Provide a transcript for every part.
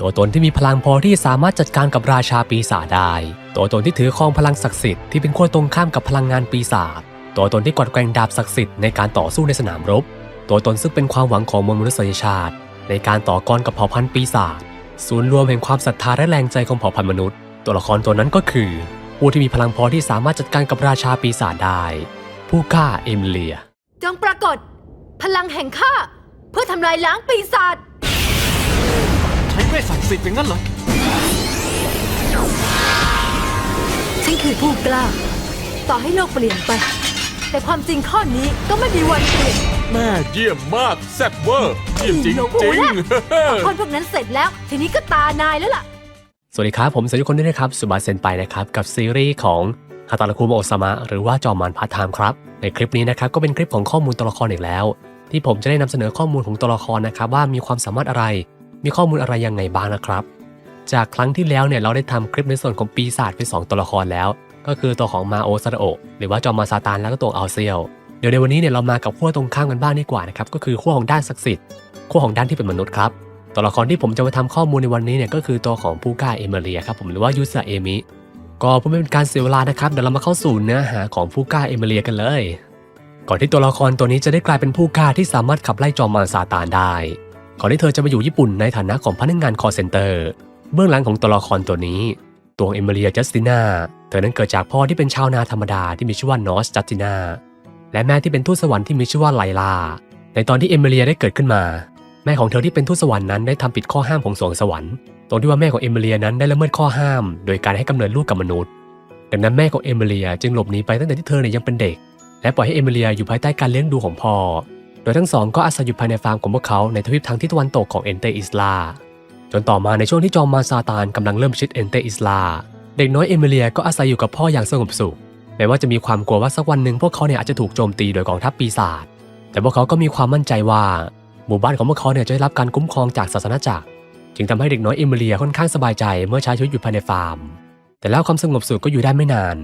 ตัวตนที่มีพลังพอที่สามารถจัดการกับราชาปีศาจได้ ตัวตนที่ถือครองพลังศักดิ์สิทธิ์ที่เป็นขั้วตรงข้ามกับพลังงานปีศาจ ตัวตนที่กวัดแกว่งดาบศักดิ์สิทธิ์ในการต่อสู้ในสนามรบ ตัวตนซึ่งเป็นความหวังของมวลมนุษยชาติ ในการต่อกรกับเผ่าพันธุ์ปีศาจ ศูนย์รวมแห่งความศรัทธาและแรงใจของเผ่าพันธุ์มนุษย์ ตัวละครตัวนั้นก็คือ ผู้ที่มีพลังพอที่สามารถจัดการกับราชาปีศาจได้ ผู้กล้าเอมิเลีย จงปรากฏ พลังแห่งข้าเพื่อทำลายล้างปีศาจ ช้เวทศักดิ์สิทธิ์อย่างนั้นเหรอ ฉันคือผู้กล้า ต่อให้โลกเปลี่ยนไป แต่ความจริงข้อนี้ก็ไม่มีวันเปลี่ยน แม่เยี่ยมมากแซ่บเวอร์ เยี่ยมจริงหนูจริงนะคนพวกนั้นเสร็จแล้ว ทีนี้ก็ตานายแล้วล่ะ สวัสดีครับ ผมสวัสดีทุกคนด้วยนะครับ สุบาเซนไปนะครับ กับซีรีส์ของฮาตาลาคุโมโอซามะหรือว่าจอมมานพาร์ทไทม์ครับ ในคลิปนี้นะครับก็เป็นคลิปของข้อมูลตัวละครอีกแล้ว ที่ผมจะได้นำเสนอข้อมูลของตัวละครนะครับว่ามีความสามารถอะไร มีข้อมูลอะไรยังไงบ้างนะครับ จากครั้งที่แล้วเนี่ยเราได้ทำคลิปในส่วนของปีศาจไปสองตัวละครแล้ว ก็คือตัวของมาโอซาโอะหรือว่าจอมมารซาตานแล้วก็ตัวอัลเซียวเดี๋ยวในวันนี้เนี่ยเรามากับขั้วตรงข้ามกันบ้างดีกว่านะครับก็คือขั้วของด้านศักดิ์สิทธิ์ขั้วของด้านที่เป็นมนุษย์ครับตัวละครที่ผมจะมาทำข้อมูลในวันนี้เนี่ยก็คือตัวของผู้กล้าเอเมเรียครับผมหรือว่ายูซาเอมิก็เพื่อไม่เป็นการเสียเวลานะครับเดี๋ยวเรามาเข้าสู่เนื้อหาของผู้กล้าเอเมเรียกันเลย ก่อนที่ตัวละครตัวนี้จะได้กลายเป็นผู้กล้าที่สามารถขับไล่จอมมารซาตานได้ ก่อนที่เธอจะมาอยู่ญี่ปุ่นในฐานะของพนักงานคอเซนเตอร์ เบื้องหลังของตัวละครตัวนี้ ตัวเอเมเรียจัสติน่า เธอนั้นเกิดจากพ่อที่เป็นชาวนาธรรมดาที่มีชื่อว่านอสจัสติน่า และแม่ที่เป็นทูตสวรรค์ที่มีชื่อว่าไลลา ในตอนที่เอเมเรียได้เกิดขึ้นมา แม่ของเธอที่เป็นทูตสวรรค์นั้นได้ทำผิดข้อห้ามของสวงสวรรค์ ตรงที่ว่าแม่ของเอมิเลียนั้นได้ละเมิดข้อห้าม โดยการให้กำเนิดลูกกับมนุษย์ ดังนั้นแม่ของเอมิเลียจึงหลบหนีไปตั้งแต่ที่เธอเนี่ยยังเป็นเด็ก และปล่อยให้เอมิเลียอยู่ภายใต้การเลี้ยงดูของพ่อ ดยทั้งสองก็อาศัยอยู่ภายในฟาร์มของพวกเขาในทวีปทางทิศตะวันตกของเอนเตอิสลา จนต่อมาในช่วงที่จอมมารซาตานกำลังเริ่มชิดเอนเตอิสลา เด็กน้อยเอมิเลียก็อาศัยอยู่กับพ่ออย่างสงบสุขแม้ว่าจะมีความกลัวว่าสักวันหนึ่งพวกเขาเนี่ยอาจจะถูกโจมตีโดยกองทัพปีศาจ แต่พวกเขาก็มีความมั่นใจว่าหมู่บ้านของพวกเขาเนี่ยจะได้รับการคุ้มครองจากศาสนาจักร จึงทำให้เด็กน้อยเอมิเลียค่อนข้างสบายใจเมื่อใช้ชีวิตอยู่ภายในฟาร์ม แต่แล้วความสงบสุขก็อยู่ได้ไม่นาน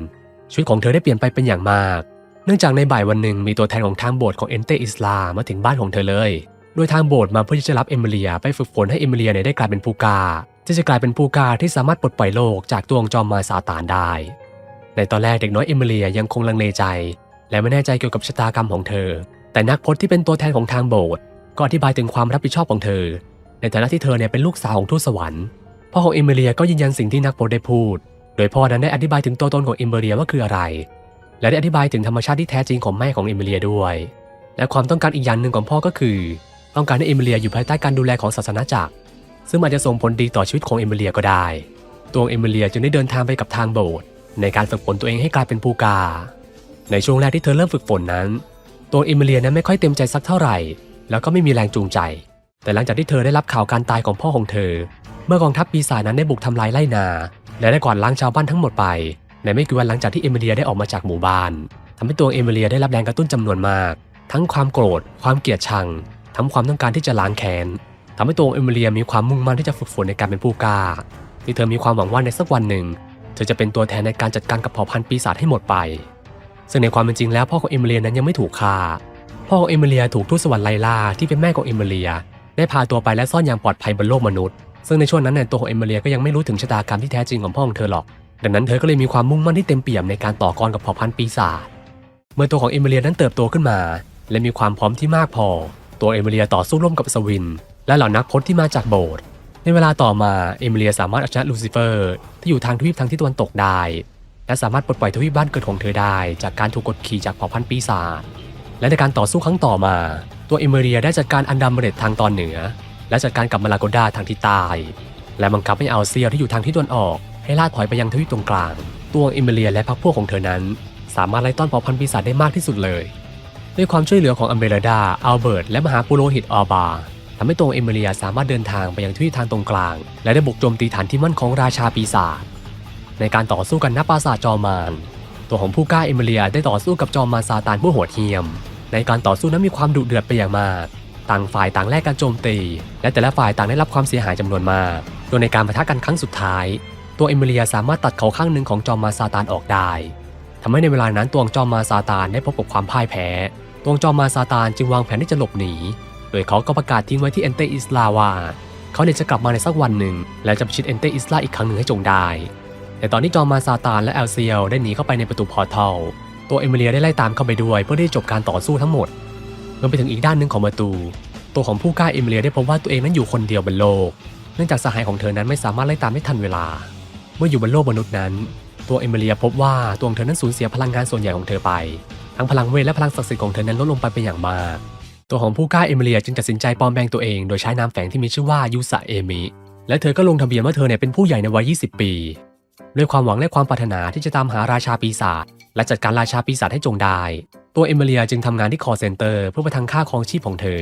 ชีวิตของเธอได้เปลี่ยนไปเป็นอย่างมาก เนื่องจากในบ่ายวันหนึ่งมีตัวแทนของทางโบสถ์ของเอนเตอิสลามาถึงบ้านของเธอเลย โดยทางโบสถ์มาเพื่อที่จะรับเอมิเลียไปฝึกฝนให้เอมิเลียเนี่ยได้กลายเป็นผู้กาที่จะกลายเป็นผู้กาที่สามารถปลดปล่อยโลกจากตัวองจอมมารซาตานได้ ในตอนแรกเด็กน้อยเอมิเลียยังคงลังเลใจ และไม่แน่ใจเกี่ยวกับชะตากรรมของเธอ แต่นักพจน์ที่เป็นตัวแทนของทางโบสถ์ก็อธิบายถึงความรับผิดชอบของเธอ ในฐานะที่เธอเนี่ยเป็นลูกสาวของทูตสวรรค์พ่อของเอมิเลียก็ยืนยันสิ่งที่นักพจน์ได้พูด โดยพ่อนั้นได้อธิบายถึงตัวตนของเอมิเลียว่าคืออะไร และได้อธิบายถึงธรรมชาติที่แท้จริงของแม่ของเอมิเลียด้วย และความต้องการอีกอย่างหนึ่งของพ่อก็คือ ต้องการให้เอมิเลียอยู่ภายใต้การดูแลของศาสนาจักร ซึ่งอาจจะส่งผลดีต่อชีวิตของเอมิเลียก็ได้ ตัวเอมิเลียจึงได้เดินทางไปกับทางโบสถ์ในการฝึกฝนตัวเองให้กลายเป็นผู้กา ในช่วงแรกที่เธอเริ่มฝึกฝนนั้น ตัวเอมิเลียนั้นไม่ค่อยเต็มใจสักเท่าไหร่ แล้วก็ไม่มีแรงจูงใจ แต่หลังจากที่เธอได้รับข่าวการตายของพ่อของเธอ เมื่อกองทัพปีศาจนั้นได้บุกทำลายไร่นา และได้กวาดล้างชาวบ้านทั้งหมดไป ในไม่กี่วันหลังจากที่เอมิเลียได้ออกมาจากหมู่บ้านทำให้ตัวเอมิเลียได้รับแรงกระตุ้นจำนวนมาก ทั้งความโกรธ ความเกลียดชัง ทั้งความต้องการที่จะล้างแค้นทำให้ตัวเอมิเลียมีความมุ่งมั่นที่จะฝึกฝนในการเป็นผู้กล้าที่เธอมีความหวังว่าในสักวันหนึ่ง เธอจะเป็นตัวแทนในการจัดการกับเผ่าพันธุ์ปีศาจให้หมดไป ซึ่งในความเป็นจริงแล้วพ่อของเอมิเลียนั้นยังไม่ถูกฆ่า พ่อของเอมิเลียถูกทูตสวรรค์ไลลาที่เป็นแม่ของเอมิเลีย ได้พาตัวไปและซ่อนอย่างปลอดภัยบนโลกมนุษย์ ซึ่งในช่วงนั้นเนี่ยตัวของเอมิเลียก็ยังไม่รู้ถึงชะตากรรมที่แท้จริงของพ่อของเธอหรอก ดังนั้นเธอก็เลยมีความมุ่งมั่นที่เต็มเปี่ยมในการต่อกรกับเผ่าพันธุ์ปีศาจ เมื่อตัวของเอมิเลียนั้นเติบโตขึ้นมา และมีความพร้อมที่มากพอ ตัวเอมิเลียต่อสู้ร่วมกับสวิน และเหล่านักพจน์ที่มาจากโบสถ์ ในเวลาต่อมาเอมิเลียสามารถเอาชนะลูซิเฟอร์ ที่อยู่ทางทวีปทางทิศตะวันตกได้ และสามารถปลดปล่อยทวีปบ้านเกิดของเธอได้ จากการถูกกดขี่จากเผ่าพันธุ์ปีศาจ และในการต่อสู้ครั้งต่อมา ตัวเอมิเลียได้จัดการอันดัมเบรตทางตอนเหนือ และจัดการกับมาลาโกดาทางทิศใต้ และบังคับให้อัลเซียที่อยู่ทางทิศตะวันออก ให้ล่าถอยไปยังทวีปตรงกลาง ตัวเอมิเลียและพรรคพวกของเธอนั้น สามารถไล่ต้อนเผ่าพันธุ์ปีศาจได้มากที่สุดเลย ด้วยความช่วยเหลือของอัมเบรดา อัลเบิร์ต และมหาปุโรหิตออบาทำให้ตัวเอมิเลียสามารถเดินทางไปยังทวีปทางตรงกลาง และได้บุกโจมตีฐานที่มั่นของราชาปีศาจในการต่อสู้กันณปราสาทจอมารตัวของผู้กล้าเอมิเลียได้ต่อสู้กับจอมารซาตานผู้โหดเหี้ยม ในการต่อสู้นั้นมีความดุเดือดไปอย่างมาก ต่างฝ่ายต่างแลกกันโจมตี และแต่ละฝ่ายต่างได้รับความเสียหายจำนวนมากโดยในการปะทะกันครั้งสุดท้าย ตัวเอมิเลียสามารถตัดเขาข้างหนึ่งของจอมมาซาตานออกได้ทำให้ในเวลานั้นตัวจอมมาซาตานได้พบกับความพ่ายแพ้ ตัวจอมมาซาตานจึงวางแผนที่จะหลบหนี โดยเขาก็ประกาศทิ้งไว้ที่เอนเตอิสลาว่าเขาเนี่ยจะกลับมาในสักวันหนึ่ง และจะพิชิตเอนเตอิสลาอีกครั้งหนึ่งให้จงได้ แต่ตอนที่จอมมาซาตานและแอลเซียลได้หนีเข้าไปในประตูพอร์ทัลตัวเอมิเลียได้ไล่ตามเข้าไปด้วยเพื่อที่จะจบการต่อสู้ทั้งหมดเมื่อไปถึงอีกด้านหนึ่งของประตู ตัวของผู้กล้าเอมิเลียได้พบว่าตัวเองนั้นอยู่คนเดียวบนโลก เนื่องจากสหายของเธอนั้นไม่สามารถไล่ตามได้ทันเวลา เมื่ออยู่บนโลกมนุษย์นั้น ตัวเอมิเลียพบว่าตัวของเธอนั้นสูญเสียพลังงานส่วนใหญ่ของเธอไป ทั้งพลังเวทและพลังศักดิ์สิทธิ์ของเธอนั้นลดลงไปเป็นอย่างมาก ตัวของผู้กล้าเอมิเลียจึงตัดสินใจปลอมแปลงตัวเองโดยใช้นามแฝงที่มีชื่อว่ายูสะเอมิ และเธอก็ลงทะเบียนว่าเธอเนี่ยเป็นผู้ใหญ่ในวัย 20 ปี ด้วยความหวังและความปรารถนาที่จะตามหาราชาปีศาจและจัดการราชาปีศาจให้จงได้ ตัวเอมิเลียจึงทำงานที่คอเซ็นเตอร์เพื่อประทังค่าครองชีพของเธอ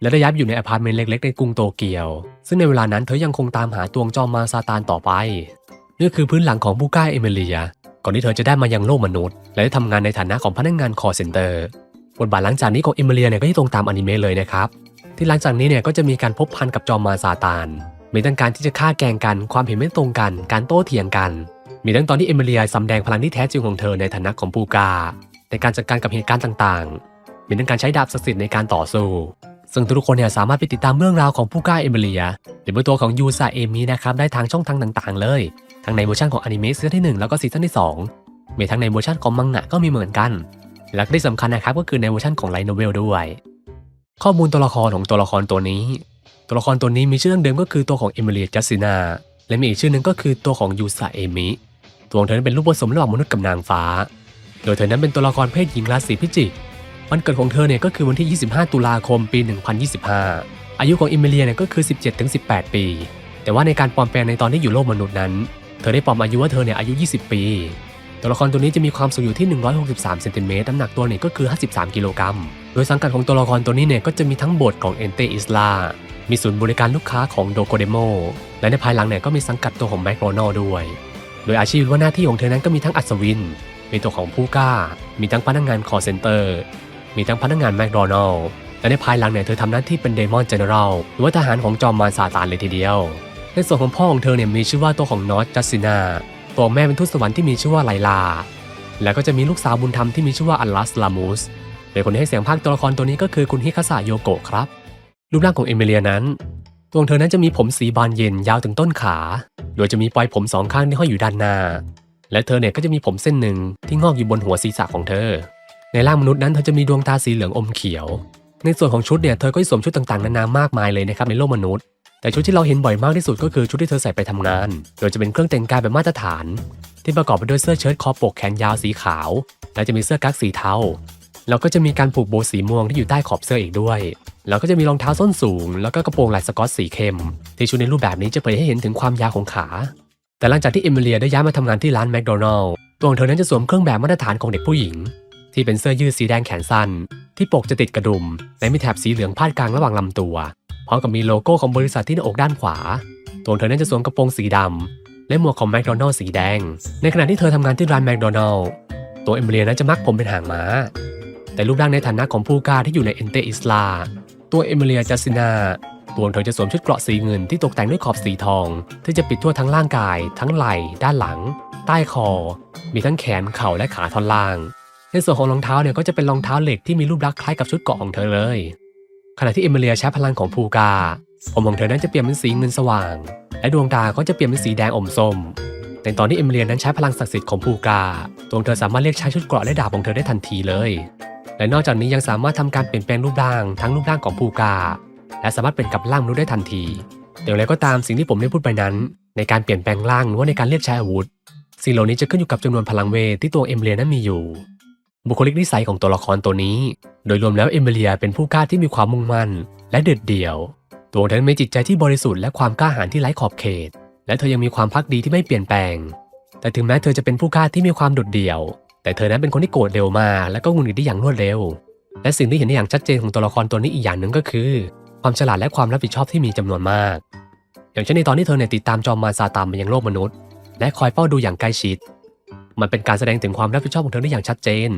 และได้ย้ายอยู่ในอพาร์ตเมนต์เล็กๆ ในกรุงโตเกียว ซึ่งในเวลานั้นเธอยังคงตามหาตัวจอมมารซาตานต่อไป นี่คือพื้นหลังของผู้กล้าเอเมิเลีย ก่อนที่เธอจะได้มายังโลกมนุษย์ และได้ทำงานในฐานะของพนักงานคอเซ็นเตอร์บทบาทหลังจากนี้ของเอเมิเลียเนี่ยก็ที่ตรงตามอนิเมะเลยนะครับ ที่หลังจากนี้เนี่ยก็จะมีการพบพันกับจอมมารซาตาน มีทั้งการที่จะฆ่าแกงกัน ความเห็นไม่ตรงกัน การโต้เถียงกัน มีทั้งตอนที่เอเมิเลียสำแดงพลังที่แท้จริงของเธอในฐานะของปูกาในการจัดการกับเหตุการณ์ต่างๆ มีทั้งการใช้ดาบศักดิ์สิทธิ์ในการต่อสู้ ซึ่งทุกคนเนี่ยสามารถไปติดตามเรื่องราวของผู้กล้าเอมิเลียหรือตัวของยูซาเอมินะครับได้ทางช่องทางต่างๆ เลย ทั้งในเวอร์ชันของอนิเมะซีซั่นที่ 1 แล้วก็ซีซั่นที่ 2 มีทั้งในเวอร์ชันของมังงะก็มีเหมือนกัน และที่สำคัญนะครับก็คือในเวอร์ชันของไลท์โนเวลด้วย ข้อมูลตัวละครของตัวละครตัวนี้ ตัวละครตัวนี้มีชื่อดั้งเดิมก็คือตัวของเอมิเลียจัสซินาและมีอีกชื่อหนึ่งก็คือตัวของยูซาเอมิตัวของเธอนั้นเป็นรูปผสมระหว่างมนุษย์กับนางฟ้า โดยเธอนั้นเป็นตัวละครเพศหญิงราศีพิจิก วันเกิดของเธอเนี่ยก็คือวันที่ 25 ตุลาคมปี 1025 อายุของเอมิเลียเนี่ยก็คือ 17-18 ปี แต่ว่าในการปลอมแปลงในตอนที่อยู่โลกมนุษย์นั้น เธอได้ปลอมอายุว่าเธอเนี่ยอายุ 20 ปี ตัวละครตัวนี้จะมีความสูงอยู่ที่ 163 เซนติเมตร น้ำหนักตัวเนี่ยก็คือ 53 กิโลกรัม โดยสังกัดของตัวละครตัวนี้เนี่ยก็จะมีทั้งบทของเอนเตอิสลา มีศูนย์บริการลูกค้าของโดโกเดโม และในภายหลังเนี่ยก็มีสังกัดตัวของแมคโดนัลด้วย โดยอาชีพว่าหน้าที่ของเธอนั้นก็มีทั้งอัศวิน มีตัวของผู้กล้า มีทั้งพนักงานคอเซนเตอร์ มีทั้งพนักงานแมคโดนัลล์และในภายหลังเนี่ยเธอทำหน้าที่เป็นเดมอนเจเนอรัลหรือว่าทหารของจอมมารซาตานเลยทีเดียว ในส่วนของพ่อของเธอเนี่ยมีชื่อว่าตัวของนอตจัสซินาตัวแม่เป็นทูตสวรรค์ที่มีชื่อว่าไลลา แล้วก็จะมีลูกสาวบุญธรรมที่มีชื่อว่าอัลลัสลามูสโดยคนที่ให้เสียงพากย์ตัวละครตัวนี้ก็คือคุณฮิคาสะโยโกะครับ รูปร่างของเอมิเลียนั้น ตัวของเธอนั้นจะมีผมสีบานเย็นยาวถึงต้นขา โดยจะมีปลายผมสองข้างที่ห้อยอยู่ด้านหน้า และเธอเนี่ยก็จะมีผมเส้นหนึ่งที่งอกอยู่บนหัวศีรษะของเธอ ในร่างมนุษย์นั้นเธอจะมีดวงตาสีเหลืองอมเขียว ในส่วนของชุดเนี่ยเธอก็สวมชุดต่างๆนานามากมายเลยนะครับในโลกมนุษย์ แต่ชุดที่เราเห็นบ่อยมากที่สุดก็คือชุดที่เธอใส่ไปทำงาน โดยจะเป็นเครื่องแต่งกายแบบมาตรฐาน ที่ประกอบไปด้วยเสื้อเชิ้ตคอปกแขนยาวสีขาว และจะมีเสื้อกั๊กสีเทาแล้วก็จะมีการผูกโบว์สีม่วงที่อยู่ใต้ขอบเสื้ออีกด้วย แล้วก็จะมีรองเท้าส้นสูง แล้วก็กระโปรงลายสกอตสีเข้ม ที่ชุดในรูปแบบนี้จะเผยให้เห็นถึงความยาวของขา แต่หลังจากที่เอมิเลียได้ย้ายมาทำงานที่ร้านแมคโดนัลล์ตัวของเธอนั้นจะสวมเครื่องแบบมาตรฐานของเด็กผู้หญิง ที่เป็นเสื้อยืดสีแดงแขนสั้น ที่ปกจะติดกระดุม และมีแถบสีเหลืองพาดกลางระหว่างลำตัวพร้อมกับมีโลโก้ของบริษัทที่หน้าอกด้านขวา ตัวเธอนั้นจะสวมกระโปรงสีดำและหมวกของแมคโดนัลล์สีแดง ในขณะที่เธอทำงานที่ร้านแมคโดนัลล์ตัวเอมิเลียนั้นจะมักผมเป็นหางม้า แต่รูปร่างในฐานะของผู้กล้าที่อยู่ในเอนเตอิสลา ตัวเอมิเลียจัสซินาตัวเธอจะสวมชุดเกราะสีเงินที่ตกแต่งด้วยขอบสีทอง ที่จะปิดทั่วทั้งร่างกาย ทั้งไหล่ ด้านหลัง ใต้คอ มีทั้งแขน เข่าและขาท่อนล่าง ในส่วนของรองเท้าเนี่ยก็จะเป็นรองเท้าเหล็กที่มีรูปลักษณ์คล้ายกับชุดเกราะของเธอเลย ขณะที่เอมิเลียใช้พลังของภูกา ผมของเธอนั้นจะเปลี่ยนเป็นสีเงินสว่าง และดวงตาก็จะเปลี่ยนเป็นสีแดงอมส้ม ในตอนที่เอมิเลียนั้นใช้พลังศักดิ์สิทธิ์ของภูกาตัวงเธอสามารถเรียกใช้ชุดเกราะและดาบของเธอได้ทันทีเลย และนอกจากนี้ยังสามารถทำการเปลี่ยนแปลงรูปร่างทั้งรูปร่างของภูกา และสามารถเป็นกับร่างมนุษย์ได้ทันทีเดี๋ยวอะไรก็ตามสิ่งที่ผมได้พูดไปนั้น ในการเปลี่ยนแปลงร่างหรือว่าในการเรียกใช้อาวุธสิ่งเหล่านี้จะขึ้นอยู่กับจำนวนพลังเวทที่ตัวเอมเลียนั้นมีอยู่ บุคลิกนิสัยของตัวละครตัวนี้ โดยรวมแล้วเอมิเลียเป็นผู้กล้าที่มีความมุ่งมั่น และเด็ดเดี่ยว ตัวเธอมีจิตใจที่บริสุทธิ์และความกล้าหาญที่ไร้ขอบเขต และเธอยังมีความพักดีที่ไม่เปลี่ยนแปลง แต่ถึงแม้เธอจะเป็นผู้กล้าที่มีความโดดเดี่ยว แต่เธอนั้นเป็นคนที่โกรธเร็วมากและก็งุดหงิดได้อย่างรวดเร็ว และสิ่งที่เห็นได้อย่างชัดเจนของตัวละครตัวนี้อีกอย่างหนึ่งก็คือ ความฉลาดและความรับผิดชอบที่มีจำนวนมาก อย่างเช่นในตอนที่เธอเนี่ยติดตามจอมมารซาตานมายังโลกมนุษย์ และคอยเฝ้าดูอย่างใกล้ชิด มันเป็นการแสดงถึงความรับผิดชอบของเธอได้อย่างชัดเจน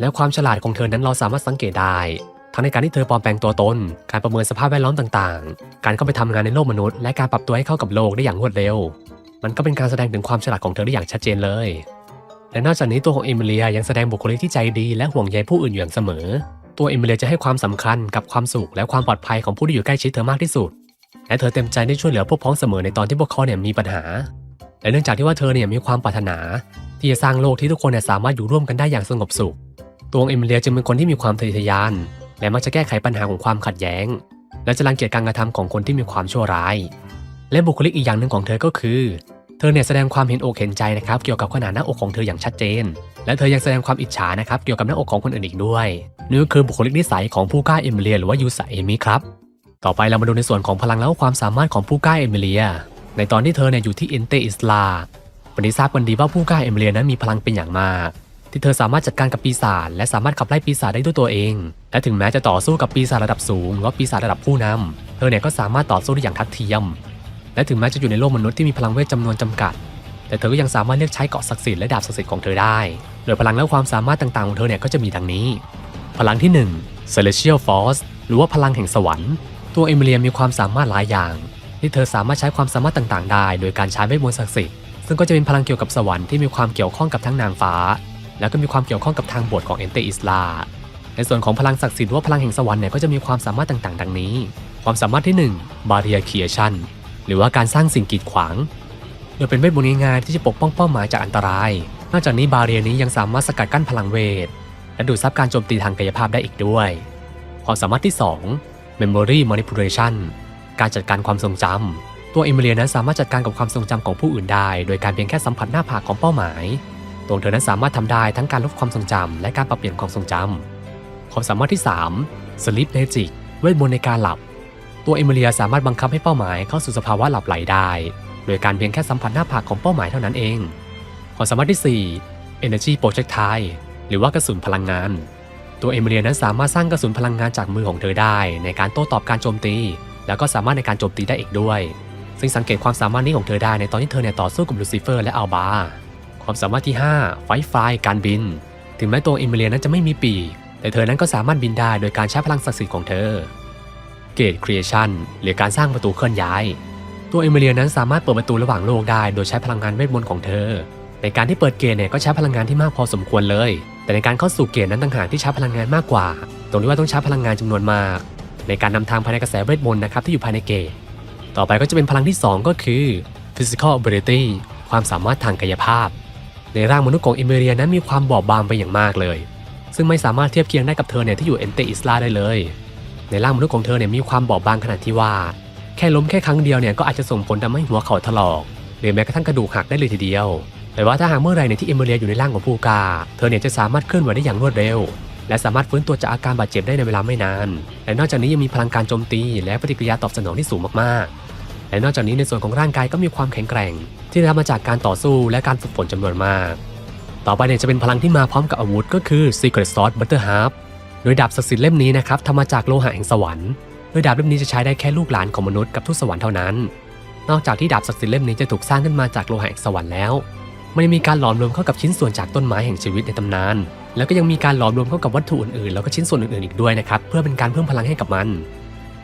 และความฉลาดของเธอนั้นเราสามารถสังเกตได้ ทั้งในการที่เธอปลอมแปลงตัวตน การประเมินสภาพแวดล้อมต่างๆ การเข้าไปทำงานในโลกมนุษย์ และการปรับตัวให้เข้ากับโลกได้อย่างรวดเร็ว มันก็เป็นการแสดงถึงความฉลาดของเธอได้อย่างชัดเจนเลย และนอกจากนี้ตัวของเอมิเลียยังแสดงบุคลิกที่ใจดีและห่วงใยผู้อื่นอยู่อย่างเสมอ ตัวเอมิเลียจะให้ความสำคัญกับความสุขและความปลอดภัยของผู้ที่อยู่ใกล้ชิดเธอมากที่สุด และเธอเต็มใจได้ช่วยเหลือพวกพ้องเสมอในตอนที่พวกเขาเนี่ยมีปัญหาและเนื่องจากที่ว่าเธอเนี่ยมีความปรารถนา ที่จะสร้างโลกที่ทุกคนเนี่ยสามารถอยู่ร่วมกันได้อย่างสงบสุข ตัวเอมิเลียจึงเป็นคนที่มีความทะเยอทะยาน และมักจะแก้ไขปัญหาของความขัดแย้ง และจะรังเกียจการกระทำของคนที่มีความชั่วร้าย และบุคลิกอีกอย่างหนึ่งของเธอก็คือ เธอเนี่ยแสดงความเห็นอกเห็นใจนะครับเกี่ยวกับขนาดหน้าอกของเธออย่างชัดเจน และเธอยังแสดงความอิจฉานะครับเกี่ยวกับหน้าอกของคนอื่นอีกด้วยนี่คือบุคลิกนิสัยของผู้กล้าเอมิเลียหรือว่ายูสาเอมิครับต่อไปเรามาดูในส่วนของพลังและความสามารถของผู้กล้าเอมิเลียในตอนที่เธอเนี่ยอยู่ที่เอนเตอิสลา วันนี้ทราบกันดีว่าผู้กล้าเอมเลียนั้นมีพลังเป็นอย่างมาก ที่เธอสามารถจัดการกับปีศาจและสามารถขับไล่ปีศาจได้ด้วยตัวเอง และถึงแม้จะต่อสู้กับปีศาจระดับสูงหรือปีศาจระดับผู้นำเธอเนี่ยก็สามารถต่อสู้ได้อย่างทัดเทียม และถึงแม้จะอยู่ในโลกมนุษย์ที่มีพลังเวทจำนวนจำกัด แต่เธอก็ยังสามารถเลือกใช้เกาะศักดิ์สิทธิ์และดาบศักดิ์สิทธิ์ของเธอได้ โดยพลังและความสามารถต่างๆของเธอเนี่ยก็จะมีดังนี้ พลังที่1 Celestial Force หรือว่าพลังแห่งสวรรค์ ตัวเอมิเลียมีความสามารถหลายอย่าง ที่เธอสามารถใช้ความสามารถต่างๆ ได้ โดยการใช้เวทมนต์ศักดิ์สิทธิ์ ซึ่งก็จะเป็นพลังเกี่ยวกับสวรรค์ที่มีความเกี่ยวข้องกับทั้งนางฟ้า แล้วก็มีความเกี่ยวข้องกับทางบทของเอนเตอิสลา ในส่วนของพลังศักดิ์สิทธิ์รว่าพลังแห่งสวรรค์เนี่ยก็จะมีความสามารถต่างๆ ดังนี้ ความสามารถที่1 Barrier Creation หรือว่าการสร้างสิ่งกีดขวาง โดยเป็นเวทมนต์ง่ายๆที่จะปกป้องเป้าหมายจากอันตราย นอกจากนี้บาเรียนี้ยังสามารถสกัดกั้นพลังเวท และดูดซับการโจมตีทางกายภาพได้อีกด้วย ความสามารถที่ 2 Memory Manipulation การจัดการความทรงจำ ตัวเอมิเลียนั้นสามารถจัดการกับความทรงจำของผู้อื่นได้ โดยการเพียงแค่สัมผัสหน้าผากของเป้าหมาย ตัวเธอนั้นสามารถทำได้ทั้งการลบความทรงจำและการปรับเปลี่ยนความทรงจำความสามารถที่3 Sleep Magic เวทมนต์ในการหลับ ตัวเอมิเลียสามารถบังคับให้เป้าหมายเข้าสู่สภาวะหลับไหลได้ โดยการเพียงแค่สัมผัสหน้าผากของเป้าหมายเท่านั้นเองความสามารถที่ 4 Energy Projectile หรือว่ากระสุนพลังงาน ตัวเอมิเลียนั้นสามารถสร้างกระสุนพลังงานจากมือของเธอได้ ในการโต้ตอบการโจมตี แล้วก็สามารถในการโจมตีได้อีกด้วย ซึ่งสังเกตความสามารถนี้ของเธอได้ในตอนที่เธอเนี่ยต่อสู้กับลูซิเฟอร์และอัลบา ความสามารถที่ 5 ไฟฟลายการบิน ถึงแม้ตัวเอมิเลียนั้นจะไม่มีปีก แต่เธอนั้นก็สามารถบินได้โดยการใช้พลังศักดิ์สิทธิ์ของเธอ เกตครีเอชั่นหรือการสร้างประตูเคลื่อนย้าย ตัวเอมิเลียนั้นสามารถเปิดประตูระหว่างโลกได้โดยใช้พลังงานเวทมนต์ของเธอ ในการที่เปิดเกตเนี่ยก็ใช้พลังงานที่มากพอสมควรเลย แต่ในการเข้าสู่เกตนั้นต่างหากที่ใช้พลังงานมากกว่า ตรงที่ว่าต้องใช้พลังงานจำนวนมาก ในการนำทางภายในกระแสเวทมนต์นะครับที่อยู่ภายในเกต ต่อไปก็จะเป็นพลังที่ 2 ก็คือ physical ability ความสามารถทางกายภาพ ในร่างมนุษย์ของเอมิเลียนั้นมีความบอบบางไปอย่างมากเลย ซึ่งไม่สามารถเทียบเคียงได้กับเธอเนี่ยที่อยู่เอนเตอิสลาได้เลย ในร่างมนุษย์ของเธอเนี่ยมีความบอบบางขนาดที่ว่า แค่ล้มแค่ครั้งเดียวเนี่ยก็อาจจะส่งผลทำให้หัวเข่าถลอก หรือแม้กระทั่งกระดูกหักได้เลยทีเดียว แต่ว่าถ้าหากเมื่อไรเนี่ยที่เอมิเลียอยู่ในร่างของผู้กา เธอเนี่ยจะสามารถเคลื่อนไหวได้อย่างรวดเร็วและสามารถฟื้นตัวจากอาการบาดเจ็บได้ในเวลาไม่นาน และนอกจากนี้ยังมีพลังการโจมตี และปฏิกิริยาตอบสนองที่สูงมากๆ และนอกจากนี้ในส่วนของร่างกายก็มีความแข็งแกร่ง ที่ได้มาจากการต่อสู้และการฝึกฝนจำนวนมาก ต่อไปเนี่ยจะเป็นพลังที่มาพร้อมกับอาวุธก็คือ Secret Sword Butter Half โดยดาบศักดิ์สิทธิ์เล่มนี้นะครับทำมาจากโลหะแห่งสวรรค์โดยดาบเล่มนี้จะใช้ได้แค่ลูกหลานของมนุษย์กับทูตสวรรค์เท่านั้น นอกจากที่ดาบศักดิ์สิทธิ์เล่มนี้จะถูกสร้างขึ้นมาจากโลหะแห่งสวรรค์แล้วมันยังมีการหลอมรวมเข้ากับชิ้นส่วนจากต้นไม้แห่งชีวิตในตำนาน แล้วก็ยังมีการหลอมรวมเข้ากับวัตถุอื่นๆ แล้วก็ชิ้นส่วนอื่นๆ อีกด้วยนะครับ เพื่อเป็นการเพิ่มพลังให้กับมัน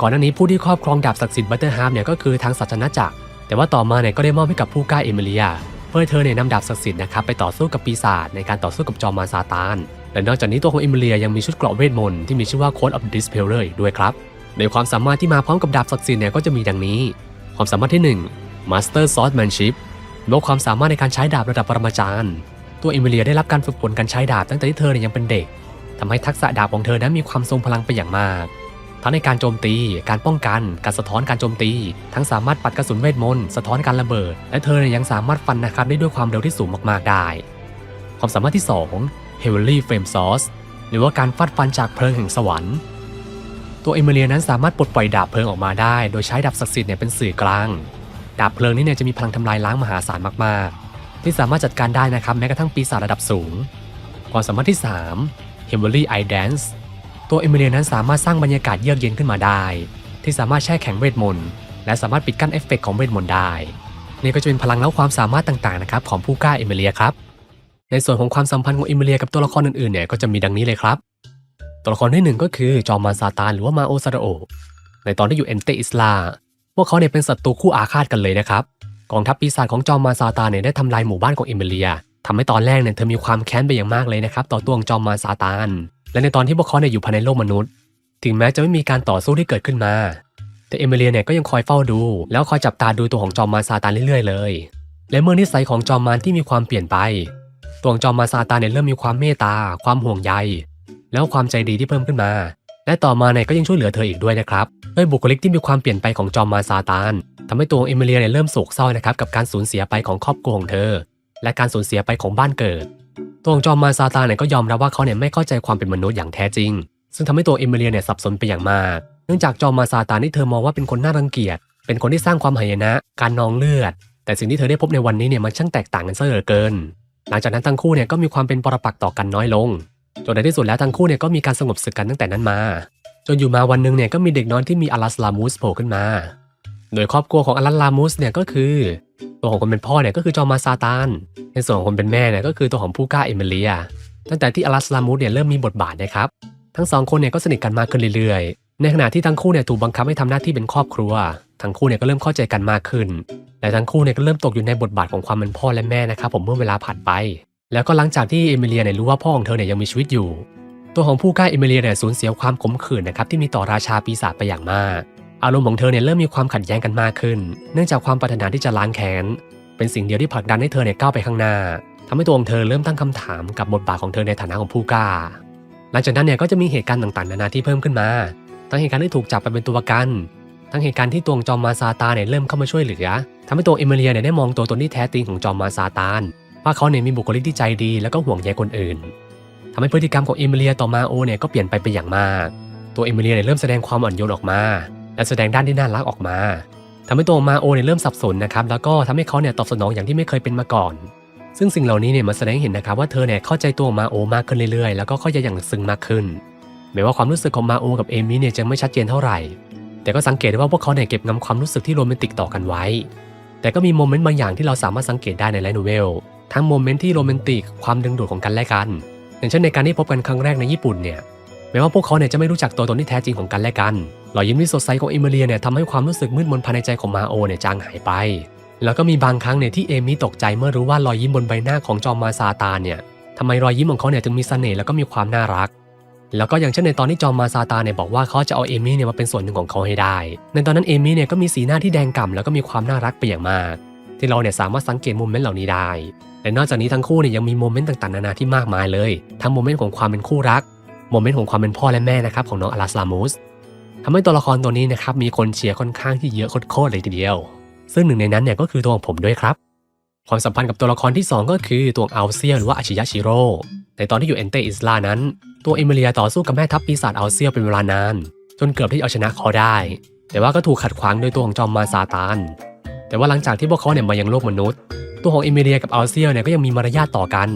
ก่อนหน้านี้ผู้ที่ครอบครองดาบศักดิ์สิทธิ์บัตเตอร์ฮาร์เนี่ยก็คือทางสัจนาจักร แต่ว่าต่อมาเนี่ยก็ได้มอบให้กับผู้กล้าเอมิเลีย เพื่อเธอเนี่ยนำดาบศักดิ์สิทธิ์นะครับไปต่อสู้กับปีศาจในการต่อสู้กับจอมมารซาตาน และนอกจากนี้ตัวของเอมิเลียยังมีชุดเกราะเวทมนต์ที่มีชื่อว่า Code of Dispeller อีกด้วยครับในความสามารถที่มาพร้อมกับดาบศักดิ์สิทธิ์เนี่ยก็จะมีดังนี้ ความสามารถที่1 Master Swordsmanship ลดความสามารถในการใช้ดาบระดับปรมาจารย์ตัวเอมิเลียได้รับการฝึกฝนการใช้ดาบตั้งแต่ที่เธอเนี่ยยังเป็นเด็กทำให้ทักษะดาบของเธอนั้นมีความทรงพลังไปอย่างมาก ทั้งในการโจมตี การป้องกัน การสะท้อนการโจมตี ทั้งสามารถปัดกระสุนเวทมนต์ สะท้อนการระเบิด และเธอเนี่ยยังสามารถฟันนะครับได้ด้วยความเร็วที่สูงมากๆได้ ความสามารถที่ 2 Heavenly Flame Source หรือว่าการฟาดฟันจากเพลิงแห่งสวรรค์ ตัวเอเมเลียนั้นสามารถปลดปล่อยดาบเพลิงออกมาได้ โดยใช้ดาบศักดิ์สิทธิ์เนี่ยเป็นสื่อกลาง ดาบเพลิงนี้เนี่ยจะมีพลังทำลายล้างมหาศาลมากๆ ที่สามารถจัดการได้นะครับแม้กระทั่งปีศาจระดับสูง ความสามารถที่ 3 Heavenly Eye Dance ตัวเอมิเลียนั้นสามารถสร้างบรรยากาศเยือกเย็นขึ้นมาได้ ที่สามารถแช่แข็งเวทมนต์และสามารถปิดกั้นเอฟเฟกต์ของเวทมนต์ได้ นี่ก็จะเป็นพลังและความสามารถต่างๆนะครับของผู้กล้าเอมิเลียครับ ในส่วนของความสัมพันธ์ของเอมิเลียกับตัวละครอื่นๆเนี่ยก็จะมีดังนี้เลยครับ ตัวละครที่หนึ่งก็คือจอมมารซาตานหรือว่ามาโอซาโดโอในตอนที่อยู่เอนเตอิสลา พวกเขาเนี่ยเป็นศัตรูคู่อาฆาตกันเลยนะครับกองทัพปีศาจของจอมมารซาตานเนี่ยได้ทำลายหมู่บ้านของเอมิเลียทำให้ตอนแรกเนี่ยเธอมีความแค้นไปอย่างมากเลยนะครับต่อตัวของจอมมารซาตาน และในตอนที่พวกเขาเนี่ยอยู่ภายในโลกมนุษย์ ถึงแม้จะไม่มีการต่อสู้ที่เกิดขึ้นมา แต่เอมิเลียเนี่ยก็ยังคอยเฝ้าดู แล้วคอยจับตาดูตัวของจอมมารซาตานเรื่อยๆเลย และเมื่อนิสัยของจอมมารที่มีความเปลี่ยนไป ตัวของจอมมารซาตานเนี่ยเริ่มมีความเมตตา ความห่วงใย แล้วความใจดีที่เพิ่มขึ้นมา และต่อมาเนี่ยก็ยังช่วยเหลือเธออีกด้วยนะครับด้วยบุคลิกที่มีความเปลี่ยนไปของจอมมารซาตานทำให้ตัวขอเอมิเลียเนี่ยเริ่มโศกเศร้านะครับกับการสูญเสียไปของครอบครัวของเธอ และการสูญเสียไปของบ้านเกิด ตัวของจอมมารซาตานเนี่ยก็ยอมรับว่าเขาเนี่ยไม่เข้าใจความเป็นมนุษย์อย่างแท้จริง ซึ่งทำให้ตัวเอมิเลียเนี่ยสับสนไปอย่างมาก เนื่องจากจอมมารซาตานที่เธอมองว่าเป็นคนน่ารังเกียจ เป็นคนที่สร้างความหายนะ การนองเลือด แต่สิ่งที่เธอได้พบในวันนี้เนี่ยมันช่างแตกต่างกันซะเหลือเกิน หลังจากนั้นทั้งคู่เนี่ยก็มีความเป็นปรปักษ์ต่อกันน้อยลง จนในที่สุดแล้วทั้งคู่เนี่ยก็มีการสงบศึกกันตั้งแต่นั้นมา จนอยู่มาวันหนึ่งเนี่ยก็มีเด็กน้อยที่มีอลัสลามูสโผล่ขึ้นมา โดยครอบครัวของอลัสลามูสเนี่ยก็คือ ตัวของคนเป็นพ่อเนี่ยก็คือจอมาซาตาน ในส่วนของคนเป็นแม่เนี่ยก็คือตัวของผู้กล้าเอมิเลีย ตั้งแต่ที่อลัสลามูสเนี่ยเริ่มมีบทบาทนะครับ ทั้งสองคนเนี่ยก็สนิทกันมากขึ้นเรื่อยๆ ในขณะที่ทั้งคู่เนี่ยถูกบังคับให้ทำหน้าที่เป็นครอบครัว ทั้งคู่เนี่ยก็เริ่มเข้าใจกันมากขึ้น และทั้งคู่เนี่ยก็เริ่มตกอยู่ในบทบาทของความเป็นพ่อและแม่นะครับผมเมื่อเวลาผ่านไป แล้วก็หลังจากที่เอมิเลียเนี่ยรู้ว่าพ่อของเธอเนี่ยยังมีชีวิตอยู่ ตัวของผู้กล้าเอมิเลียเนี่ยสูญเสียความขมขื่นนะครับที่มีต่อราชาปีศาจไปอย่างมาก อารมณ์ของเธอเนี่ยเริ่มมีความขัดแย้งกันมากขึ้น เนื่องจากความปรารถนาที่จะล้างแค้น เป็นสิ่งเดียวที่ผลักดันให้เธอเนี่ยก้าวไปข้างหน้าทำให้ตัวของเธอเริ่มตั้งคำถามกับบทบาทของเธอในฐานะของผู้กล้า หลังจากนั้นเนี่ยก็จะมีเหตุการณ์ต่างๆ นานาที่เพิ่มขึ้นมา ทั้งเหตุการณ์ที่ถูกจับไปเป็นตัวประกัน ทั้งเหตุการณ์ที่ตัวจอมมาซาตานเนี่ยเริ่มเข้ามาช่วยเหลือทำให้ตัวเอมิเลียเนี่ยได้มองตัวตนที่แท้จริงของจอมมาซาตานว่าเขาเนี่ยมีบุคลิกที่ใจดี แล้วก็ห่วงใยคนอื่นทำให้พฤติกรรมของเอมิเลียต่อมาโอเนี่ยก็เปลี่ยนไปเป็นอย่างมาก ตัวเอมิเลียเนี่ยเริ่มแสดงความอ่อนโยนออกมา และแสดงด้านที่น่ารักออกมาทำให้ตัวมาโอเนี่ยเริ่มสับสนนะครับแล้วก็ทำให้เขาเนี่ยตอบสนองอย่างที่ไม่เคยเป็นมาก่อน ซึ่งสิ่งเหล่านี้เนี่ยมันแสดงให้เห็นนะครับว่าเธอเนี่ยเข้าใจตัวมาโอมากขึ้นเรื่อยๆ แล้วก็เข้าใจอย่างซึ้งมากขึ้นแม้ว่าความรู้สึกของมาโอกับเอมี่เนี่ยจะไม่ชัดเจนเท่าไหร่ แต่ก็สังเกตได้ว่าพวกเขาเนี่ยเก็บงำความรู้สึกที่โรแมนติกต่อกันไว้ แต่ก็มีโมเมนต์บางอย่างที่เราสามารถสังเกตได้ในไลน์โนเวล ทั้งโมเมนต์ที่โรแมนติก ความดึงดูดของกันและกัน อย่างเช่นในการที่พบกันครั้งแรกในญี่ปุ่นเนี่ย แม้ว่าพวกเขาเนี่ยจะไม่รู้จักตัวตนที่แท้จริงของกันและกัน รอยยิ้มที่สดใสของเอมิเลียเนี่ยทำให้ความรู้สึกมืดมนภายในใจของมาโอเนี่ยจางหายไป แล้วก็มีบางครั้งเนี่ยที่เอมี่ตกใจเมื่อรู้ว่ารอยยิ้มบนใบหน้าของจอมมารซาตานเนี่ยทำไมรอยยิ้มของเขาเนี่ยถึงมีเสน่ห์แล้วก็มีความน่ารัก แล้วก็อย่างเช่นในตอนที่จอมมารซาตานเนี่ยบอกว่าเขาจะเอาเอมี่เนี่ยมาเป็นส่วนหนึ่งของเขาให้ได้ ในตอนนั้นเอมี่เนี่ยก็มีสีหน้าที่แดงก่ำแล้วก็มีความน่ารักไปอย่างมาก ที่เราเนี่ยสามารถสังเกตโมเมนต์เหล่านี้ได้และนอกจากนี้ทั้งคู่เนี่ยยังมีโมเมนต์ต่างๆนานาที่มากมายเลย ทั้งโมเมนต์ของความเป็นคู่รัก โมเมนต์ของความเป็นพ่อและแม่นะครับของน้องอลาสลามูส ทำให้ตัวละครตัวนี้นะครับมีคนเชียร์ค่อนข้างที่เยอะโคตรๆเลยทีเดียว ซึ่งหนึ่งในนั้นเนี่ยก็คือตัวของผมด้วยครับ ความสัมพันธ์กับตัวละครที่ 2 ก็คือตัวอัลเซียหรือว่าอาชิยะชิโร่ในตอนที่อยู่เอนเตอิสลานั้น ตัวเอมิเลียต่อสู้กับแม่ทัพปีศาจอัลเซียเป็นเวลานาน จนเกือบที่เอาชนะเขาได้ แต่ว่าก็ถูกขัดขวางโดยตัวของจอมมารซาตานแต่ว่าหลังจากที่พวกเขาเนี่ยมายังโลกมนุษย์ ตัวของเอมิเลียกับอัลเซียเนี่ยก็ยังมีมารยาทต่อกัน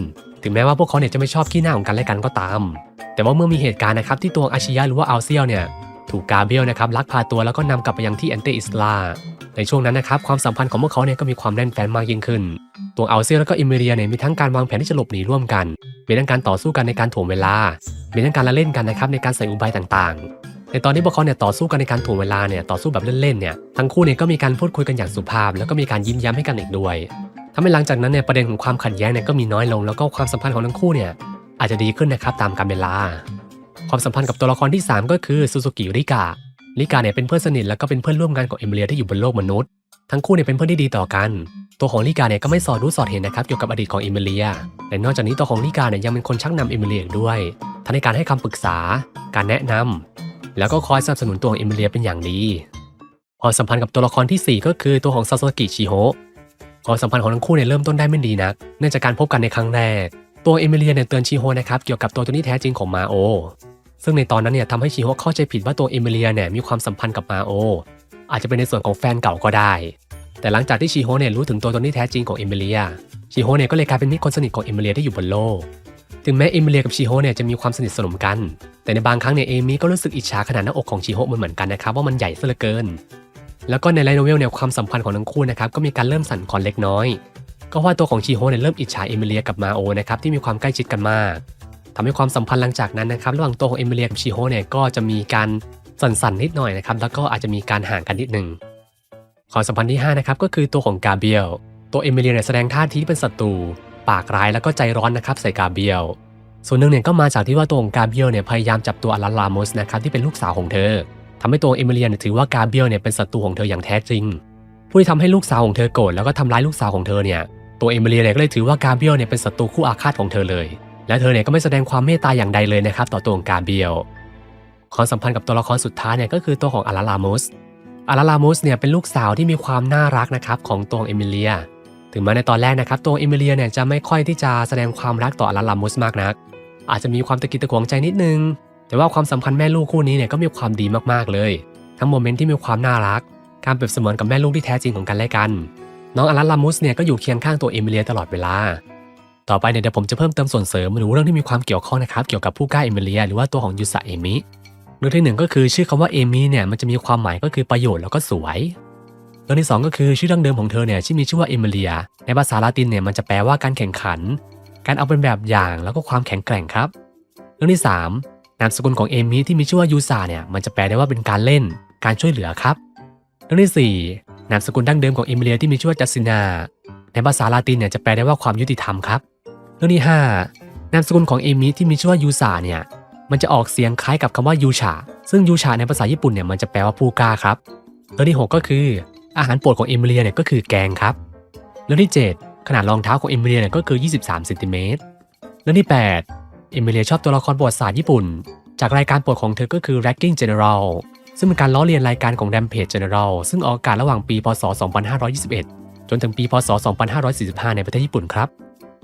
ถึงแม้ว่าพวกเขาเนี่ยจะไม่ชอบขี้หน้าของกันและกันก็ตาม แต่ว่าเมื่อมีเหตุการณ์นะครับที่ตัวอาชิยะหรือว่าอัลเซียเนี่ย ถูกกาเบียลนะครับลักพาตัวแล้วก็นำกลับไปยังที่แอนเตอิสลา ในช่วงนั้นนะครับความสัมพันธ์ของพวกเขาเนี่ยก็มีความแน่นแฟ้นมากยิ่งขึ้น ตัวอัลเซียแล้วก็อิมเมเรียเนี่ยมีทั้งการวางแผนที่จะหลบหนีร่วมกัน มีทั้งการต่อสู้กันในการถ่วงเวลา มีทั้งการละเล่นกันนะครับในการใส่อุบายต่างๆ ในตอนที่พวกเขาเนี่ยต่อสู้กันในการถ่วงเวลาเนี่ยต่อสู้แบบเล่นๆเนี่ยทั้งคู่เนี่ยก็มีการพูดคุยกันอย่างสุภาพ แล้วก็มีการยิ้มย้ำให้กันอีกด้วยทำให้หลังจากนั้นเนี่ยประเด็นของความขัดแย้งเนี่ยก็มีน้อยลง แล้วก็ความสัมพันธ์ของทั้งคู่เนี่ยอาจจะดีขึ้นนะครับตามกาลเวลา ความสัมพันธ์กับตัวละครที่ 3 ก็คือซูซูกิริกะริกาเนี่ยเป็นเพื่อนสนิทแล้วก็เป็นเพื่อนร่วมงานของเอมิเลียที่อยู่บนโลกมนุษย์ ทั้งคู่เนี่ยเป็นเพื่อนที่ดีต่อกัน ตัวของลิกาเนี่ยก็ไม่สอดรู้สอดเห็นนะครับเกี่ยวกับอดีตของเอมิเลียและนอกจากนี้ตัวของลิกาเนี่ยยังเป็นคนชักนำเอมิเลียด้วยทั้งในการให้คำปรึกษา การแนะนำแล้วก็คอยสนับสนุนตัวของเอมิเลียเป็นอย่างดีความสัมพันธ์กับตัวละครทีสี่4 ก็คือตัวของซาโซกิชิโฮความสัมพันธ์ของทั้งคู่เนี่ยเริ่มต้นได้ไม่ดีนักเนื่องจากการพบกันในครั้งแรก ตัวเอมิเลียเนี่ยเตือนชิโฮนะครับเกี่ยวกับตัวตนที่แท้จริงของมาโอ ซึ่งในตอนนั้นเนี่ยทำให้ชิโฮะเข้าใจผิดว่าตัวเอมิเลียเนี่ยมีความสัมพันธ์กับมาโอ อาจจะเป็นในส่วนของแฟนเก่าก็ได้ แต่หลังจากที่ชิโฮะเนี่ยรู้ถึงตัวตนที่แท้จริงของเอมิเลียชิโฮะเนี่ยก็เลยกลายเป็นมิตรคนสนิทของเอมิเลียที่อยู่บนโลก ถึงแม้เอมิเลียกับชิโฮะเนี่ยจะมีความสนิทสนมกัน แต่ในบางครั้งเนี่ยเอมี่ก็รู้สึกอิจฉาขนาดหน้าอกของชิโฮะเหมือนกันนะครับว่ามันใหญ่ซะเหลือเกิน แล้วก็ในไลน์โนเวลเนี่ยความสัมพันธ์ของทั้งคู่นะครับก็มีการเริ่มสั่นคลอนเล็กน้อย ก็ว่าตัวของชิโฮะเนี่ยเริ่มอิจฉาเอมิเลียกับมาโอนะครับที่มีความใกล้ชิดกันมาก ทำให้ความสัมพันธ์หลังจากนั้นนะครับระหว่างตัวของเอมิเลียกับชิโฮเนี่ยก็จะมีการสั่นๆนิดหน่อยนะครับแล้วก็อาจจะมีการห่างกันนิดนึงความสัมพันธ์ที่5นะครับก็คือตัวของกาเบียลตัวเอมิเลียเนี่ยแสดงท่าทีที่เป็นศัตรูปากร้ายแล้วก็ใจร้อนนะครับใส่กาเบียลส่วนหนึ่งเนี่ยก็มาจากที่ว่าตัวของกาเบียลเนี่ยพยายามจับตัวอลันลามอสนะครับที่เป็นลูกสาวของเธอทำให้ตัวเอมิเลียเนี่ยถือว่ากาเบียลเนี่ยเป็นศัตรูของเธออย่างแท้จริง ผู้ที่ทำให้ลูกสาวของเธอโกรธแล้วก็ทำร้ายลูกสาวของเธอเนี่ยตัวเอมิเลียเนี่ยก็เลยถือว่ากาเบียลเนี่ยเป็นศัตรูคู่อาฆาตของเธอเลย และเธอเนี่ยก็ไม่แสดงความเมตตาอย่างใดเลยนะครับต่อตัวของกาเบียลความสัมพันธ์กับตัวละครสุดท้ายเนี่ยก็คือตัวของอาราลามุสอาราลามุสเนี่ยเป็นลูกสาวที่มีความน่ารักนะครับของตัวเอมิเลีย ถึงแม้ในตอนแรกนะครับตัวเอมิเลียเนี่ยจะไม่ค่อยที่จะแสดงความรักต่ออาราลามุสมากนัก อาจจะมีความตะกิดตะขวงใจนิดนึง แต่ว่าความสัมพันธ์แม่ลูกคู่นี้เนี่ยก็มีความดีมากๆเลย ทั้งโมเมนต์ที่มีความน่ารัก การเปรียบเสมือนกับแม่ลูกที่แท้จริงของกันและกัน น้องอาราลามุสเนี่ยก็อยู่เคียงข้างตัวเอมิเลียตลอดเวลา ต่อไปเนี่ยเดี๋ยวผมจะเพิ่มเติมส่วนเสริมหรือเรื่องที่มีความเกี่ยวข้องนะครับเกี่ยวกับผู้กล้าเอมิเลียหรือว่าตัวของยูสะเอมิเรื่องที่หนึ่งก็คือชื่อคำว่าเอมีเนี่ยมันจะมีความหมายก็คือประโยชน์แล้วก็สวยเรื่องที่สองก็คือชื่อดั้งเดิมของเธอเนี่ยที่มีชื่อว่าเอมิเลีย ในภาษาลาตินเนี่ยมันจะแปลว่าการแข่งขัน การเอาเป็นแบบอย่างแล้วก็ความแข็งแกร่งครับ เรื่องที่สามนามสกุลของเอมีที่มีชื่อว่ายูซาเนี่ยมันจะแปลได้ว่าเป็นการเล่น การช่วยเหลือครับ เรื่องที่สี่นามสกุลดั้งเดิมของเอมิเลียที่มีชื่อว่าจัสซินา ในภาษาลาตินเนี่ยจะแปลได้ว่าความยุติธรรมครับ เรื่องที่ห้านามสกุลของเอมี่ที่มีชื่อว่ายูซาเนี่ยมันจะออกเสียงคล้ายกับคำว่ายูชาซึ่งยูชาในภาษาญี่ปุ่นเนี่ยมันจะแปลว่าผู้กล้าครับ เรื่องที่ 6 ก็คือ อาหารโปรดของเอมิเลียเนี่ยก็คือแกงครับ เรื่องที่ 7 ขนาดรองเท้าของเอมิเลียเนี่ยก็คือ 23เซนติเมตรเรื่องที่ 8 เอมิเลียชอบตัวละครประวัติศาสตร์ญี่ปุ่น จากรายการโปรดของเธอก็คือ Ranking General ซึ่งเป็นการล้อเลียนรายการของ Rampage General ซึ่งออกอากาศระหว่างปี พศ 2521 จนถึงปี พศ 2545 ในประเทศญี่ปุ่นครับ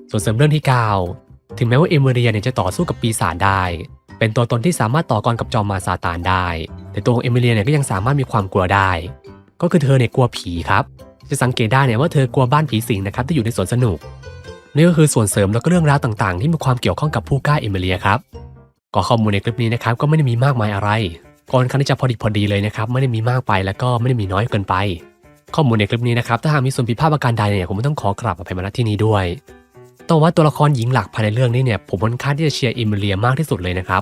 ส่วนเสริมเรื่องที่ 9 ถึงแม้ว่าเอมเลียเนี่ยจะต่อสู้กับปีศาจได้ เป็นตัวตนที่สามารถต่อกรกับจอมมารซาตานได้ แต่ตัวของเอมเลียเนี่ยก็ยังสามารถมีความกลัวได้ ก็คือเธอเนี่ยกลัวผีครับ จะสังเกตได้เนี่ยว่าเธอกลัวบ้านผีสิงนะครับที่อยู่ในสวนสนุกนี่ก็คือส่วนเสริมแล้วก็เรื่องราวต่างๆ ที่มีความเกี่ยวข้องกับผู้กล้าเอมิเลียครับก็ข้อมูลในคลิปนี้นะครับก็ไม่ได้มีมากมายอะไรก่อนคันที่จะพอดีพอดีเลยนะครับไม่ได้มีมากไปแล้วก็ไม่ได้มีน้อยเกินไป ข้อมูลในคลิปนี้นะครับถ้าหากมีส่วนผิดพลาดประการใดเนี่ยผมต้องขอกราบอภัยมาณที่นี้ด้วย ต้องว่าตัวละครหญิงหลักภายในเรื่องนี้เนี่ยผมค่อนข้างที่จะเชียร์เอมิเลียมากที่สุดเลยนะครับ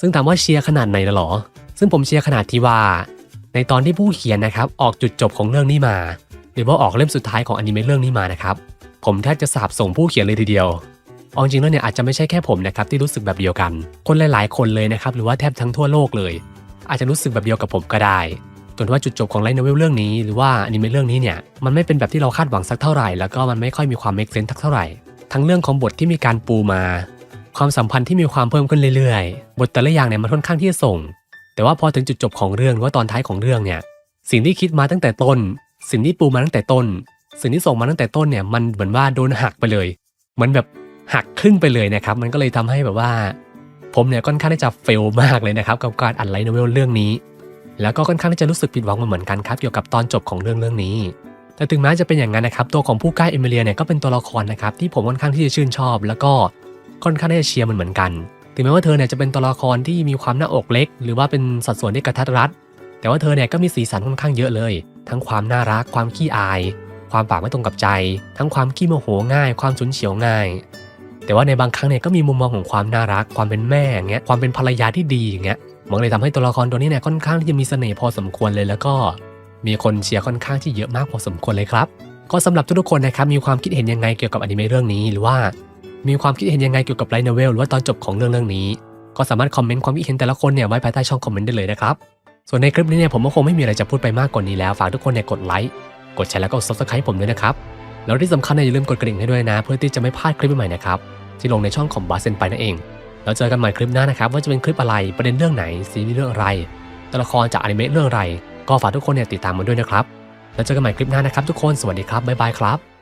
ซึ่งถามว่าเชียร์ขนาดไหนละหรอ ซึ่งผมเชียร์ขนาดที่ว่า ในตอนที่ผู้เขียนนะครับออกจุดจบของเรื่องนี้มา หรือว่าออกเล่มสุดท้ายของอนิเมะเรื่องนี้มานะครับ ผมแทบจะสาบส่งผู้เขียนเลยทีเดียวเอาจริงแล้วเนี่ยอาจจะไม่ใช่แค่ผมนะครับที่รู้สึกแบบเดียวกัน คนหลาย ๆ คนเลยนะครับหรือว่าแทบทั้งทั่วโลกเลย อาจจะรู้สึกแบบเดียวกับผมก็ได้จนว่าจุดจบของไลท์โนเวลเรื่องนี้หรือว่าอนิเมะเรื่องนี้เนี่ยมันไม่เป็นแบบที่เราคาดหวังสักเท่าไหร่ แล้วก็มันไม่ค่อยมีความเมคเซนส์ทักเท่าไหร่ ทั้งเรื่องของบทที่มีการปูมา ความสัมพันธ์ที่มีความเพิ่มขึ้นเรื่อยๆ บทแต่ละอย่างเนี่ยมันค่อนข้างที่จะส่ง แต่ว่าพอถึงจุดจบของเรื่องหรือว่าตอนท้ายของเรื่องเนี่ย สิ่งที่คิดมาตั้งแต่ต้น สิ่งที่ปูมาตั้งแต่ต้น สิ่งที่ส่งมาตั้งแต่ต้นเนี่ยมันเหมือนว่าโดนหักไปเลยเหมือนแบบหักครึ่งไปเลยนะครับ มันก็เลยทำให้แบบว่า ผมเนี่ยค่อนข้างที่จะเฟลมากเลยนะครับกับการอ่านไลท์โนเวลเรื่องนี้ แล้วก็ค่อนข้างที่จะรู้สึกผิดหวังมาเหมือนกันครับเกี่ยวกับตอนจบของเรื่องเรื่องนี้ แต่ถึงแม้จะเป็นอย่างนั้นนะครับตัวของผู้กล้าเอมิเลียเนี่ยก็เป็นตัวละครนะครับที่ผมค่อนข้างที่จะชื่นชอบ แล้วก็ค่อนข้างที่จะเชียร์มันเหมือนกัน ถึงแม้ว่าเธอเนี่ยจะเป็นตัวละครที่มีความหน้าอกเล็ก หรือว่าเป็นสัดส่วนที่กระทัดรัด แต่ว่าเธอเนี่ยก็มีสีสันค่อนข้างเยอะเลย ทั้งความน่ารัก ความขี้อาย ความปากไม่ตรงกับใจ ทั้งความขี้โมโหง่าย ความฉุนเฉียวง่าย แต่ว่าในบางครั้งเนี่ยก็มีมุมมองของความน่ารัก ความเป็นแม่อย่างเงี้ยความเป็นภรรยาที่ดีอย่างเงี้ยมันเลยทำให้ตัวละครตัวนี้เนี่ยค่อนข้างที่จะมีเสน่ห์พอสมควรเลยแล้วก็ มีคนเชียร์ค่อนข้างที่เยอะมากพอสมควรเลยครับ ก็สำหรับทุกๆคนนะครับมีความคิดเห็นยังไงเกี่ยวกับอนิเมะเรื่องนี้ หรือว่ามีความคิดเห็นยังไงเกี่ยวกับไลท์โนเวลหรือว่าตอนจบของเรื่องเรื่องนี้ ก็สามารถคอมเมนต์ความคิดเห็นแต่ละคนเนี่ยไว้ภายใต้ช่องคอมเมนต์ได้เลยนะครับส่วนในคลิปนี้เนี่ยผมก็คงไม่มีอะไรจะพูดไปมากกว่านี้แล้วฝากทุกคนเนี่ยกดไลค์กดแชร์แล้วก็ subscribe ผมด้วยนะครับแล้วที่สำคัญเนี่ยอย่าลืมกดกระดิ่งให้ด้วยนะ เพื่อที่จะไม่พลาดคลิปใหม่ๆนะครับที่ลงในช่องของบาสเซนไปนั่นเองแล้วเจอกันใหม่คลิปหน้านะครับว่าจะเป็นคลิปอะไรประเด็นเรื่องไหนซีรีส์เรื่องอะไรตัวละครจากอนิเมะเรื่องอะไร ก็ฝากทุกคนเนี่ยติดตามมันด้วยนะครับ แล้วเจอกันใหม่คลิปหน้านะครับทุกคน สวัสดีครับ บ๊ายบายครับ